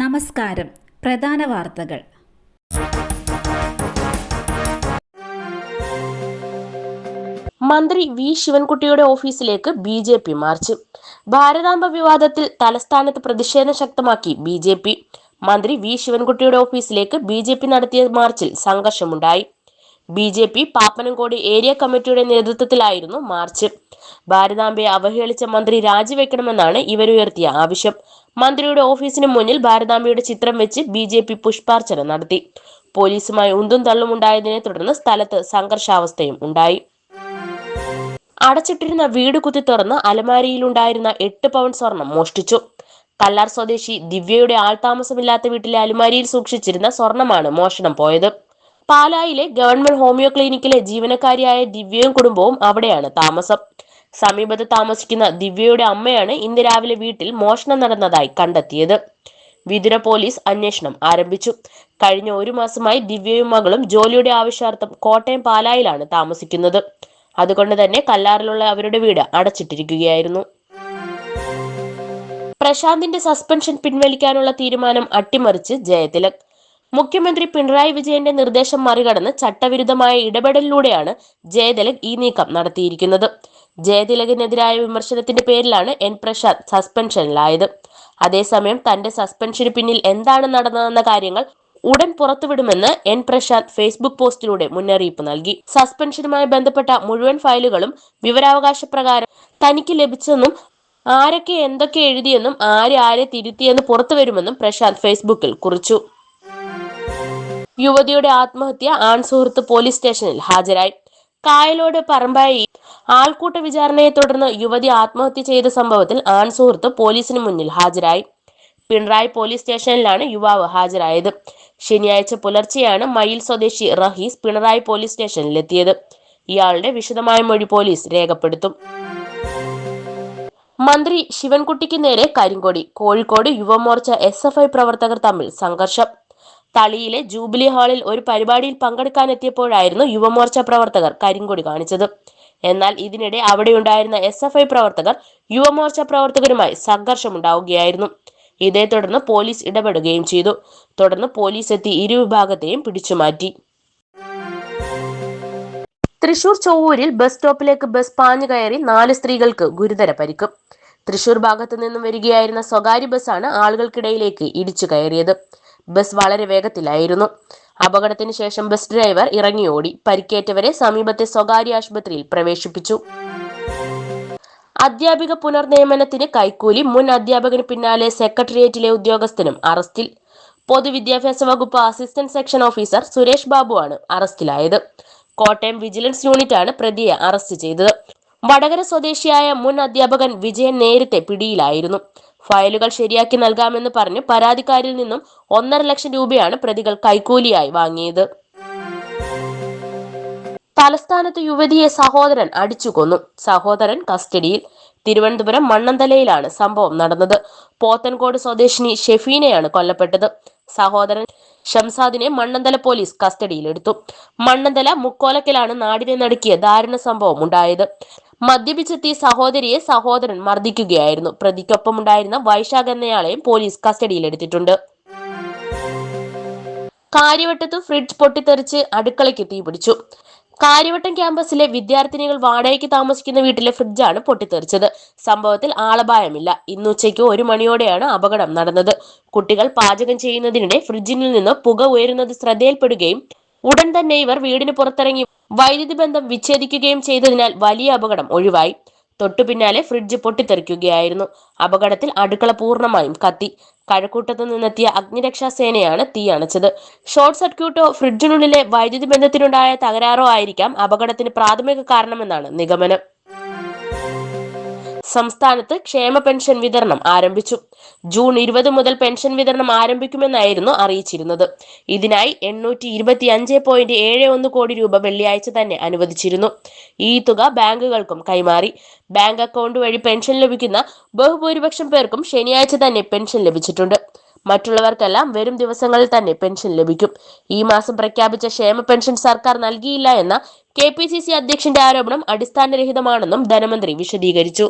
നമസ്കാരം. പ്രധാന വാർത്തകൾ. മന്ത്രി വി ശിവൻകുട്ടിയുടെ ഓഫീസിലേക്ക് B J P march. Bharatamba വിവാദത്തിൽ തലസ്ഥാനത്ത് പ്രതിഷേധം ശക്തമാക്കി ബി ജെ പി. മന്ത്രി വി ശിവൻകുട്ടിയുടെ ഓഫീസിലേക്ക് ബി ജെ പി നടത്തിയ മാർച്ചിൽ സംഘർഷമുണ്ടായി. B J P Pappanamcode area കമ്മിറ്റിയുടെ നേതൃത്വത്തിലായിരുന്നു മാർച്ച്. ഭാരതാംബയെ അവഹേളിച്ച മന്ത്രി രാജിവെക്കണമെന്നാണ് ഇവരുയർത്തിയ ആവശ്യം. മന്ത്രിയുടെ ഓഫീസിന് മുന്നിൽ ഭാരതാംബയുടെ ചിത്രം വെച്ച് ബി ജെ പി പുഷ്പാർച്ചന നടത്തി. പോലീസുമായി ഉന്തും തള്ളുമുണ്ടായതിനെ തുടർന്ന് സ്ഥലത്ത് സംഘർഷാവസ്ഥയും ഉണ്ടായി. അടച്ചിട്ടിരുന്ന വീട് കുത്തി തുറന്ന് അലമാരിയിലുണ്ടായിരുന്ന എട്ട് പവൻ സ്വർണം മോഷ്ടിച്ചു. കല്ലാർ സ്വദേശി ദിവ്യയുടെ ആൾതാമസമില്ലാത്ത വീട്ടിലെ അലമാരിയിൽ സൂക്ഷിച്ചിരുന്ന സ്വർണമാണ് മോഷണം പോയത്. പാലായിലെ ഗവൺമെന്റ് ഹോമിയോ ക്ലിനിക്കിലെ ജീവനക്കാരിയായ ദിവ്യയും കുടുംബവും അവിടെയാണ് താമസം. സമീപത്ത് താമസിക്കുന്ന ദിവ്യയുടെ അമ്മയാണ് ഇന്ന് രാവിലെ വീട്ടിൽ മോഷണം നടന്നതായി കണ്ടെത്തിയത്. വിതുര പോലീസ് അന്വേഷണം ആരംഭിച്ചു. കഴിഞ്ഞ ഒരു മാസമായി ദിവ്യയും മകളും ജോലിയുടെ ആവശ്യാർത്ഥം കോട്ടയം പാലായിലാണ് താമസിക്കുന്നത്. അതുകൊണ്ട് തന്നെ കല്ലാറിലുള്ള അവരുടെ വീട് അടച്ചിട്ടിരിക്കുകയായിരുന്നു. പ്രശാന്തിന്റെ സസ്പെൻഷൻ പിൻവലിക്കാനുള്ള തീരുമാനം അട്ടിമറിച്ച് ജയതിലക്. മുഖ്യമന്ത്രി പിണറായി വിജയന്റെ നിർദ്ദേശം മറികടന്ന് ചട്ടവിരുദ്ധമായ ഇടപെടലിലൂടെയാണ് ജയതിലക് ഈ നീക്കം നടത്തിയിരിക്കുന്നത്. ജയതിലകിനെതിരായ വിമർശനത്തിന്റെ പേരിലാണ് എൻ പ്രശാന്ത് സസ്പെൻഷനിലായത്. അതേസമയം തന്റെ സസ്പെൻഷന് പിന്നിൽ എന്താണ് നടന്നതെന്ന കാര്യങ്ങൾ ഉടൻ പുറത്തുവിടുമെന്ന് എൻ പ്രശാന്ത് ഫേസ്ബുക്ക് പോസ്റ്റിലൂടെ മുന്നറിയിപ്പ് നൽകി. സസ്പെൻഷനുമായി ബന്ധപ്പെട്ട മുഴുവൻ ഫയലുകളും വിവരാവകാശ പ്രകാരം തനിക്ക് ലഭിച്ചെന്നും ആരൊക്കെ എന്തൊക്കെ എഴുതിയെന്നും ആര് ആരെ തിരുത്തിയെന്ന് പുറത്തുവരുമെന്നും പ്രശാന്ത് ഫേസ്ബുക്കിൽ കുറിച്ചു. യുവതിയുടെ ആത്മഹത്യ ആൺ സുഹൃത്ത് പോലീസ് സ്റ്റേഷനിൽ ഹാജരായി. കായലോട് പറമ്പായി ആൾക്കൂട്ട വിചാരണയെ തുടർന്ന് യുവതി ആത്മഹത്യ ചെയ്ത സംഭവത്തിൽ ആൺ സുഹൃത്ത് പോലീസിന് മുന്നിൽ ഹാജരായി. പിണറായി പോലീസ് സ്റ്റേഷനിലാണ് യുവാവ് ഹാജരായത്. ശനിയാഴ്ച പുലർച്ചെയാണ് മയിൽ സ്വദേശി റഹീസ് പിണറായി പോലീസ് സ്റ്റേഷനിലെത്തിയത്. ഇയാളുടെ വിശദമായ മൊഴി പോലീസ് രേഖപ്പെടുത്തും. മന്ത്രി ശിവൻകുട്ടിക്ക് നേരെ കരിങ്കോടി കോഴിക്കോട് യുവമോർച്ച എസ് പ്രവർത്തകർ തമ്മിൽ സംഘർഷം. തളിയിലെ ജൂബിലി ഹാളിൽ ഒരു പരിപാടിയിൽ പങ്കെടുക്കാനെത്തിയപ്പോഴായിരുന്നു യുവമോർച്ച പ്രവർത്തകർ കരിങ്കൊടി കാണിച്ചത്. എന്നാൽ ഇതിനിടെ അവിടെയുണ്ടായിരുന്ന എസ് എഫ് ഐ പ്രവർത്തകർ യുവമോർച്ച പ്രവർത്തകരുമായി സംഘർഷമുണ്ടാവുകയായിരുന്നു. ഇതേ തുടർന്ന് പോലീസ് ഇടപെടുകയും ചെയ്തു. തുടർന്ന് പോലീസ് എത്തി ഇരുവിഭാഗത്തെയും പിടിച്ചുമാറ്റി തൃശൂർ ചൊവ്വൂരിൽ ബസ് സ്റ്റോപ്പിലേക്ക് ബസ് പാഞ്ഞു കയറി നാല് സ്ത്രീകൾക്ക് ഗുരുതര പരിക്ക്. തൃശൂർ ഭാഗത്തു നിന്നും വരികയായിരുന്ന സ്വകാര്യ ബസ്സാണ് ആളുകൾക്കിടയിലേക്ക് ഇടിച്ചു കയറിയത്. ബസ് വളരെ വേഗത്തിലായിരുന്നു. അപകടത്തിന് ശേഷം ബസ് ഡ്രൈവർ ഇറങ്ങിയോടി. പരിക്കേറ്റവരെ സമീപത്തെ സ്വകാര്യ ആശുപത്രിയിൽ പ്രവേശിപ്പിച്ചു. അധ്യാപിക പുനർനിയമനത്തിന് കൈക്കൂലി മുൻ അധ്യാപകന് പിന്നാലെ സെക്രട്ടേറിയറ്റിലെ ഉദ്യോഗസ്ഥനും അറസ്റ്റിൽ. പൊതുവിദ്യാഭ്യാസ വകുപ്പ് അസിസ്റ്റന്റ് സെക്ഷൻ ഓഫീസർ സുരേഷ് ബാബുവാണ് അറസ്റ്റിലായത്. കോട്ടയം വിജിലൻസ് യൂണിറ്റാണ് പ്രതിയെ അറസ്റ്റ് ചെയ്തത്. വടകര സ്വദേശിയായ മുൻ അധ്യാപകൻ വിജയൻ നേരത്തെ പിടിയിലായിരുന്നു. ഫയലുകൾ ശരിയാക്കി നൽകാമെന്ന് പറഞ്ഞ് പരാതിക്കാരിൽ നിന്നും ഒന്നര ലക്ഷം രൂപയാണ് പ്രതികൾ കൈക്കൂലിയായി വാങ്ങിയത്. തലസ്ഥാനത്ത് യുവതിയെ സഹോദരൻ അടിച്ചുകൊന്നു. സഹോദരൻ കസ്റ്റഡിയിൽ. തിരുവനന്തപുരം മണ്ണന്തലയിലാണ് സംഭവം നടന്നത്. പോത്തൻകോട് സ്വദേശിനി ഷെഫീനയാണ് കൊല്ലപ്പെട്ടത്. സഹോദരൻ ഷംസാദിനെ മണ്ണന്തല പോലീസ് കസ്റ്റഡിയിലെടുത്തു. മണ്ണന്തല മുക്കോലക്കലാണ് നാടിനെ നടുക്കിയ ദാരുണ സംഭവം ഉണ്ടായത്. മദ്യപിച്ചെത്തിയ സഹോദരിയെ സഹോദരൻ മർദ്ദിക്കുകയായിരുന്നു. പ്രതിക്കൊപ്പമുണ്ടായിരുന്ന വൈശാഖ് എന്നയാളെയും പോലീസ് കസ്റ്റഡിയിലെടുത്തിട്ടുണ്ട്. കാര്യവട്ടത്ത് ഫ്രിഡ്ജ് പൊട്ടിത്തെറിച്ച് അടുക്കളയ്ക്ക് തീപിടിച്ചു കാര്യവട്ടം ക്യാമ്പസിലെ വിദ്യാർത്ഥിനികൾ വാടകയ്ക്ക് താമസിക്കുന്ന വീട്ടിലെ ഫ്രിഡ്ജാണ് പൊട്ടിത്തെറിച്ചത്. സംഭവത്തിൽ ആളപായമില്ല. ഇന്ന് ഉച്ചയ്ക്ക് ഒരു മണിയോടെയാണ് അപകടം നടന്നത്. കുട്ടികൾ പാചകം ചെയ്യുന്നതിനിടെ ഫ്രിഡ്ജിൽ നിന്ന് പുക ഉയരുന്നത് ശ്രദ്ധയിൽപ്പെടുകയും ഉടൻ തന്നെ ഇവർ വീടിന് പുറത്തിറങ്ങി വൈദ്യുതി ബന്ധം വിച്ഛേദിക്കുകയും ചെയ്തതിനാൽ വലിയ അപകടം ഒഴിവായി. തൊട്ടു പിന്നാലെ ഫ്രിഡ്ജ് പൊട്ടിത്തെറിക്കുകയായിരുന്നു. അപകടത്തിൽ അടുക്കള പൂർണമായും കത്തി. കഴക്കൂട്ടത്തു നിന്നെത്തിയ അഗ്നിരക്ഷാ സേനയാണ് തീ അണച്ചത്. ഷോർട്ട് സർക്യൂട്ടോ ഫ്രിഡ്ജിനുള്ളിലെ വൈദ്യുതി ബന്ധത്തിനുണ്ടായ തകരാറോ ആയിരിക്കാം അപകടത്തിന് പ്രാഥമിക കാരണമെന്നാണ് നിഗമനം. സംസ്ഥാനത്ത് ക്ഷേമ പെൻഷൻ വിതരണം ആരംഭിച്ചു. ജൂൺ ഇരുപത് മുതൽ പെൻഷൻ വിതരണം ആരംഭിക്കുമെന്നായിരുന്നു അറിയിച്ചിരുന്നത്. ഇതിനായി എണ്ണൂറ്റി ഇരുപത്തി അഞ്ച് പോയിന്റ് ഏഴ് ഒന്ന് കോടി രൂപ വെള്ളിയാഴ്ച തന്നെ അനുവദിച്ചിരുന്നു. ഈ തുക ബാങ്കുകൾക്കും കൈമാറി. ബാങ്ക് അക്കൗണ്ട് വഴി പെൻഷൻ ലഭിക്കുന്ന ബഹുഭൂരിപക്ഷം പേർക്കും ശനിയാഴ്ച തന്നെ പെൻഷൻ ലഭിച്ചിട്ടുണ്ട്. മറ്റുള്ളവർക്കെല്ലാം വരും ദിവസങ്ങളിൽ തന്നെ പെൻഷൻ ലഭിക്കും. ഈ മാസം പ്രഖ്യാപിച്ച ക്ഷേമ പെൻഷൻ സർക്കാർ നൽകിയില്ല എന്ന കെ പി സി സി അധ്യക്ഷന്റെ ആരോപണം അടിസ്ഥാനരഹിതമാണെന്നും ധനമന്ത്രി വിശദീകരിച്ചു.